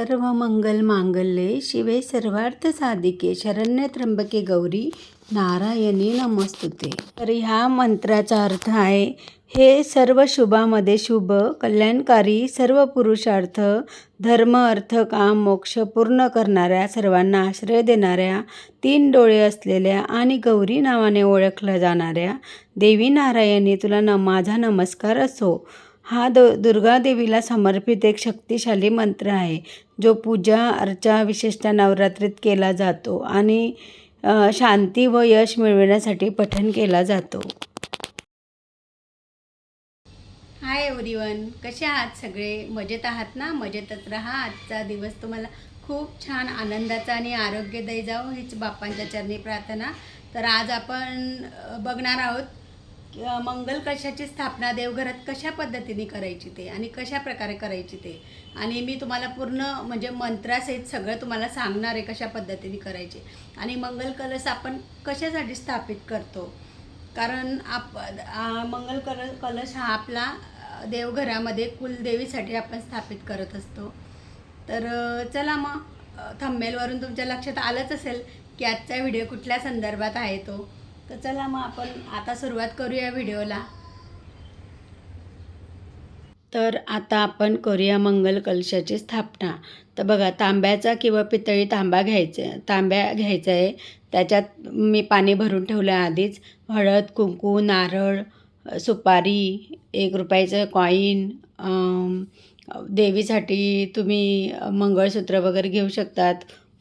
सर्व मंगल मांगल्ये शिवे सर्वार्थ साधिके शरण्य त्र्यंबके गौरी नारायणी नमस्तुते. तर ह्या मंत्राचा अर्थ आहे हे सर्व शुभामध्ये शुभ कल्याणकारी सर्व पुरुषार्थ धर्म अर्थ काम मोक्ष पूर्ण करणाऱ्या सर्वांना आश्रय देणाऱ्या तीन डोळे असलेल्या आणि गौरी नावाने ओळखल्या जाणाऱ्या देवी नारायणी तुला न माझा नमस्कार असो. हा द दुर्गादेवीला समर्पित एक शक्तिशाली मंत्र आहे जो पूजा अर्चा विशेषतः नवरात्रीत केला जातो आणि शांती व यश मिळविण्यासाठी पठण केला जातो. हाय एव्हरीवन कसे आहात सगळे? मजेत आहात ना? मजेतच राहा. आजचा दिवस तुम्हाला खूप छान आनंदाचा आणि आरोग्यदायी जाऊ हीच बाप्पांच्या चरणी प्रार्थना. तर आज आपण बघणार आहोत मंगल कशाची स्थापना देवघरात कशा पद्धतीने करायची ते आणि कशा प्रकारे करायची ते? आणि मी तुम्हाला पूर्ण म्हणजे मंत्रासहित सगळं तुम्हाला सांगणार आहे कशा पद्धतीने करायचे. आणि मंगल कलश आपण कशासाठी स्थापित करतो? कारण आप मंगल कल कलश हा आपला देवघरामध्ये कुलदेवीसाठी आपण स्थापित करत असतो. तर चला मग थंबेलवरून तुमच्या लक्षात आलंच असेल की आजचा व्हिडिओ कुठल्या संदर्भात आहे तो? तर चला मग आपण आता सुरुवात करूया व्हिडिओला. तर आता आपण करूया मंगल कलशाची स्थापना. तर बघा तांब्याचा किंवा पितळी तांबा घ्यायचा तांब्या घ्यायचा आहे. त्याच्यात मी पाणी भरून ठेवलं आहे आधीच. हळद कुंकू नारळ सुपारी एक रुपयाचं कॉईन देवीसाठी तुम्ही मंगळसूत्र वगैरे घेऊ शकतात.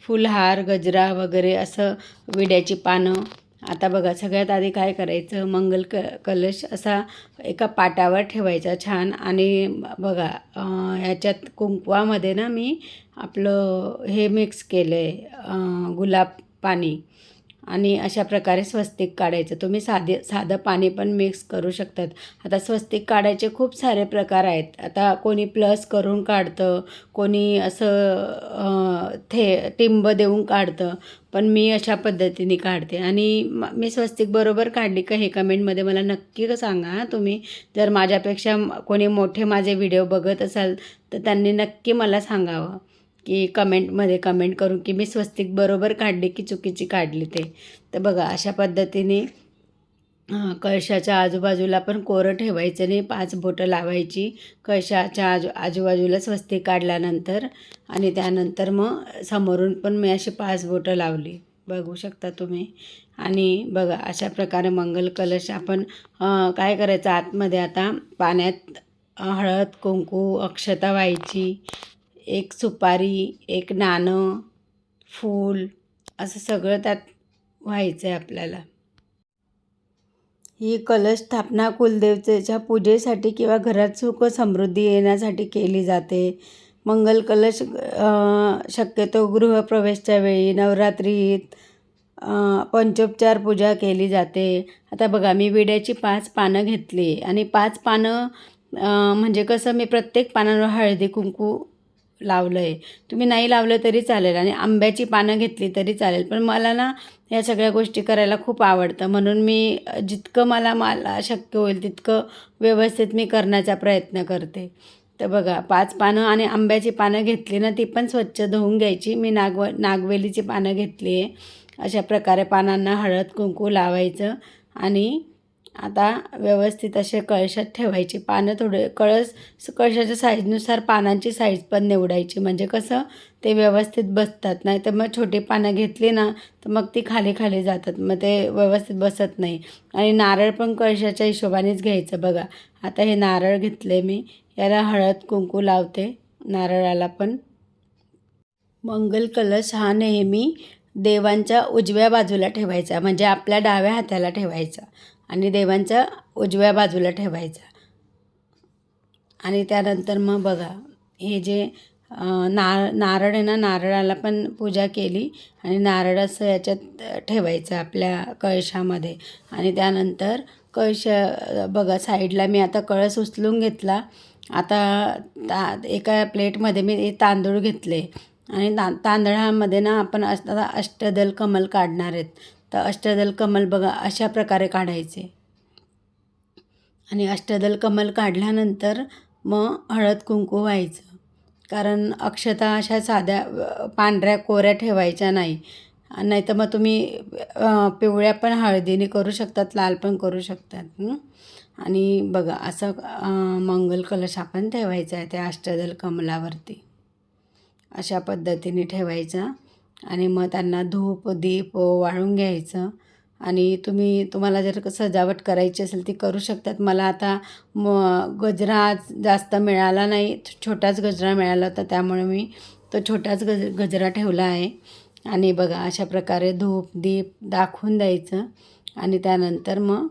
फुलहार गजरा वगैरे असं विड्याची पानं. आता बघा सगळ्यात आधी काय करायचं? मंगल क कलश असा एका पाटावर ठेवायचा छान. आणि बघा ह्याच्यात कुंकवामध्ये ना मी आपलं हे मिक्स केलं आहे गुलाब पाणी. आणि अशा प्रकारे स्वस्तिक काढायचं. तुम्ही साधे साधं पाणी पण मिक्स करू शकतात. आता स्वस्तिक काढायचे खूप सारे प्रकार आहेत. आता कोणी प्लस करून काढतं कोणी असं थे टिंब देऊन काढतं पण मी अशा पद्धतीने काढते. आणि मी स्वस्तिक बरोबर काढली का हे कमेंटमध्ये मला नक्की सांगा हां तुम्ही. जर माझ्यापेक्षा कोणी मोठे माझे व्हिडिओ बघत असाल तर त्यांनी नक्की मला सांगावं. की कमेंटमध्ये कमेंट करून की मी स्वस्तिक बरोबर काढली की चुकीची काढली ते. तर बघा अशा पद्धतीने कळशाच्या आजूबाजूला पण कोरं ठेवायचं नाही. पाच बोटं लावायची. कळशाच्या आजू आजूबाजूला स्वस्तिक काढल्यानंतर आणि त्यानंतर मग समोरून पण मी अशी पाच बोटं लावली. बघू शकता तुम्ही. आणि बघा अशा प्रकारे मंगल कलश आपण काय करायचं? आतमध्ये आता पाण्यात हळद कुंकू अक्षता व्हायची. एक सुपारी एक नाणं फूल असं सगळं त्यात व्हायचं आहे आपल्याला. ही कलश स्थापना कुलदेवतेच्या पूजेसाठी किंवा घरात सुख समृद्धी येण्यासाठी केली जाते. मंगल कलश शक्यतो गृहप्रवेशच्या वेळी नवरात्रीत पंचोपचार पूजा केली जाते. आता बघा मी विड्याची पाच पानं घेतली आणि पाच पानं म्हणजे कसं मी प्रत्येक पानांवर हळदी कुंकू लावलं आहे तुम्ही नाही लावलं तरी चालेल आणि आंब्याची पानं घेतली तरी चालेल. पण मला ना या सगळ्या गोष्टी करायला खूप आवडतं. म्हणून मी जितकं मला मला शक्य होईल तितकं व्यवस्थित मी करण्याचा प्रयत्न करते. तर बघा पाच पानं आणि आंब्याची पानं घेतली ना ती पण स्वच्छ धुवून घ्यायची. मी नागव नागवेलीची पानं घेतली आहे अशा प्रकारे पानांना हळद कुंकू लावायचं आणि आता व्यवस्थित असे कळशात ठेवायची. पानं थोडे कळस कळशाच्या साईजनुसार पानांची साईज पण निवडायची. म्हणजे कसं ते व्यवस्थित बसतात. नाही तर मग छोटी पानं घेतली ना तर मग ती खाली खाली जातात. मग ते व्यवस्थित बसत नाही. आणि नारळ पण कळशाच्या हिशोबानेच घ्यायचं बघा. आता हे नारळ घेतले मी. याला हळद कुंकू लावते. नारळाला पण. मंगल कलश हा नेहमी देवांच्या उजव्या बाजूला ठेवायचा. म्हणजे आपल्या डाव्या हाताला ठेवायचा. आणि देवांच्या उजव्या बाजूला ठेवायचा. आणि त्यानंतर मग बघा हे जे नार नारळ आहे ना नारळाला पण पूजा केली आणि नारळ असं याच्यात ठेवायचं आपल्या कळशामध्ये. आणि त्यानंतर कळश बघा साईडला मी आता कळस उचलून घेतला. आता ता एका प्लेटमध्ये मी तांदूळ घेतले. आणि ता तांदळामध्ये ना आपण अष्ट आता अष्टदल कमल काढणार आहेत. तर अष्टदल कमल बघा अशा प्रकारे काढायचे. आणि अष्टदल कमल काढल्यानंतर मग हळद कुंकू व्हायचं. कारण अक्षता अशा साध्या पांढऱ्या कोऱ्या ठेवायच्या नाही. नाही तर मग तुम्ही पिवळ्या पण हळदीने करू शकतात लाल पण करू शकतात. आणि बघा असं मंगल कलश आपण ठेवायचा आहे त्या अष्टदल कमलावरती. अशा पद्धतीने ठेवायचा. आणि मग त्यांना धूप दीप वाळून घ्यायचं. आणि तुम्ही तुम्हाला जर सजावट करायची असेल ती करू शकतात. मला आता म गजरा आज जास्त मिळाला नाही. छोटाच गजरा मिळाला होता त्यामुळे मी तो छोटाच गज गजरा ठेवला आहे. आणि बघा अशा प्रकारे धूप दीप दाखवून द्यायचं. आणि त्यानंतर मग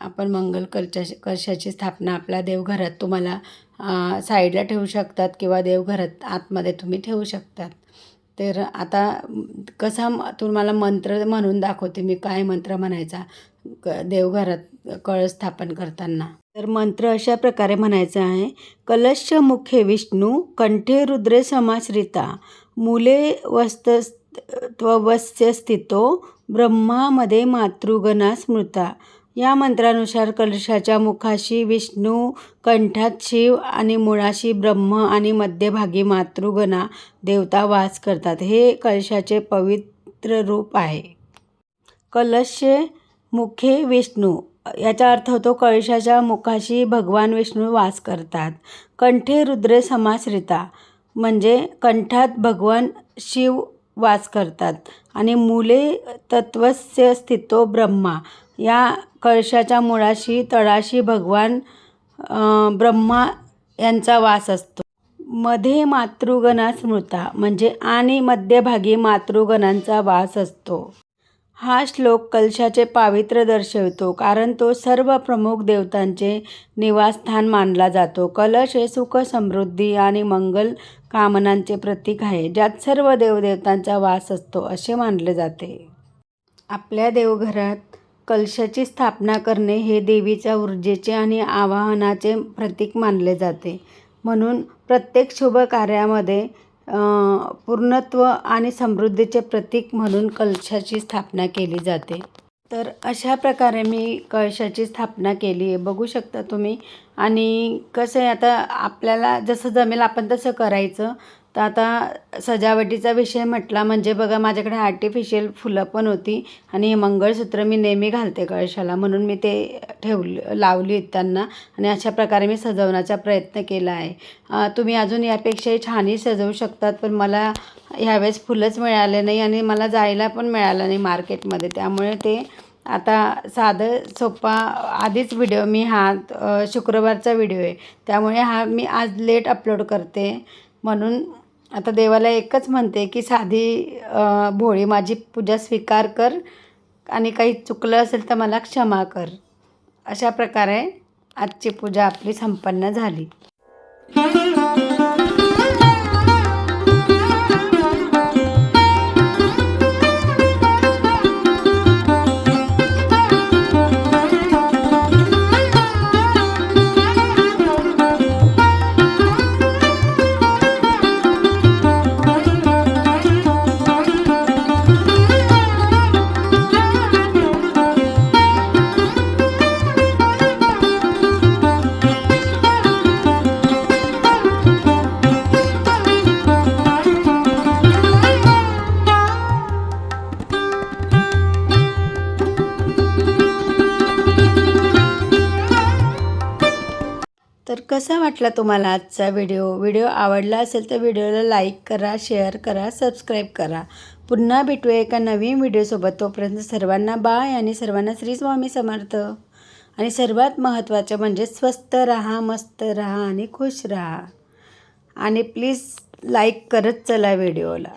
आपण मंगल कलशाची कलशाची स्थापना आपल्या देवघरात तुम्हाला साईडला ठेवू शकतात किंवा देवघरात आतमध्ये तुम्ही ठेवू शकतात. तर आता कसा तुम्हाला मंत्र म्हणून दाखवते मी काय मंत्र म्हणायचा? क देवघरात कळस स्थापन करताना. तर मंत्र अशा प्रकारे म्हणायचा आहे कलश मुखे विष्णू कंठे रुद्रे समाश्रिता मुले वस्त त्ववस्य स्थितो ब्रह्मामध्ये मातृगणा स्मृता या मंत्रानुसार कलशाच्या मुखाशी विष्णू कंठात शिव आणि मुळाशी ब्रह्म आणि मध्यभागी मातृगणा देवता वास करतात. हे कलशाचे पवित्र रूप आहे. कलशे मुखे विष्णू. याचा अर्थ होतो कळशाच्या मुखाशी भगवान विष्णू वास करतात. कंठे रुद्रे समाश्रिता. म्हणजे कंठात भगवान शिव वास करतात आणि मुले तत्वस्य स्थितो ब्रह्मा. या कळशाच्या मुळाशी तळाशी भगवान ब्रह्मा यांचा वास असतो. मध्ये मातृगणा स्मृता म्हणजे आणि मध्यभागी मातृगणांचा वास असतो. हा श्लोक कलशाचे पावित्र्य दर्शवतो कारण तो सर्व प्रमुख देवतांचे निवासस्थान मानला जातो. कलश हे सुख समृद्धी आणि मंगल कामनांचे प्रतीक आहे ज्यात सर्व देवदेवतांचा वास असतो असे मानले जाते. आपल्या देवघरात कलशाची स्थापना करणे हे देवीच्या ऊर्जेचे आणि आवाहनाचे प्रतीक मानले जाते. म्हणून प्रत्येक शुभ कार्यामध्ये पूर्णत्व आणि समृद्धीचे प्रतीक म्हणून कलशाची स्थापना केली जाते. तर अशा प्रकारे मी कळशाची स्थापना केली आहे. बघू शकता तुम्ही. आणि कसं आहे आता आपल्याला जसं जमेल आपण तसं करायचं. तर आता सजावटीचा विषय म्हटला म्हणजे बघा माझ्याकडे आर्टिफिशियल फुलं पण होती आणि हे मंगळसूत्र मी नेहमी घालते कळशाला म्हणून मी ते ठेवली लावली आहेत त्यांना आणि अशा प्रकारे मी सजवण्याचा प्रयत्न केला आहे. तुम्ही अजून यापेक्षाही छानही सजवू शकतात पण मला ह्यावेळेस फुलंच मिळाले नाही आणि मला जायला पण मिळालं नाही मार्केटमध्ये. त्यामुळे ते आता साधं सोपा आधीच व्हिडिओ मी हा शुक्रवारचा व्हिडिओ आहे. त्यामुळे हा मी आज लेट अपलोड करते. म्हणून आता देवाला एकच म्हणते की साधी भोळी माझी पूजा स्वीकार कर आणि काही चुकलं असेल तर मला क्षमा कर. अशा प्रकारे आजची पूजा आपली संपन्न झाली. तर कसा वाटला तुम्हाला आजचा व्हिडिओ? व्हिडिओ आवडला असेल तर व्हिडिओला लाईक करा शेअर करा सबस्क्राईब करा. पुन्हा भेटूया एका नवीन व्हिडिओसोबत तोपर्यंत सर्वांना बाय आणि सर्वांना श्री स्वामी समर्थ. आणि सर्वात महत्त्वाचं म्हणजे स्वस्त राहा मस्त राहा आणि खुश राहा. आणि प्लीज लाईक करत चला व्हिडिओला.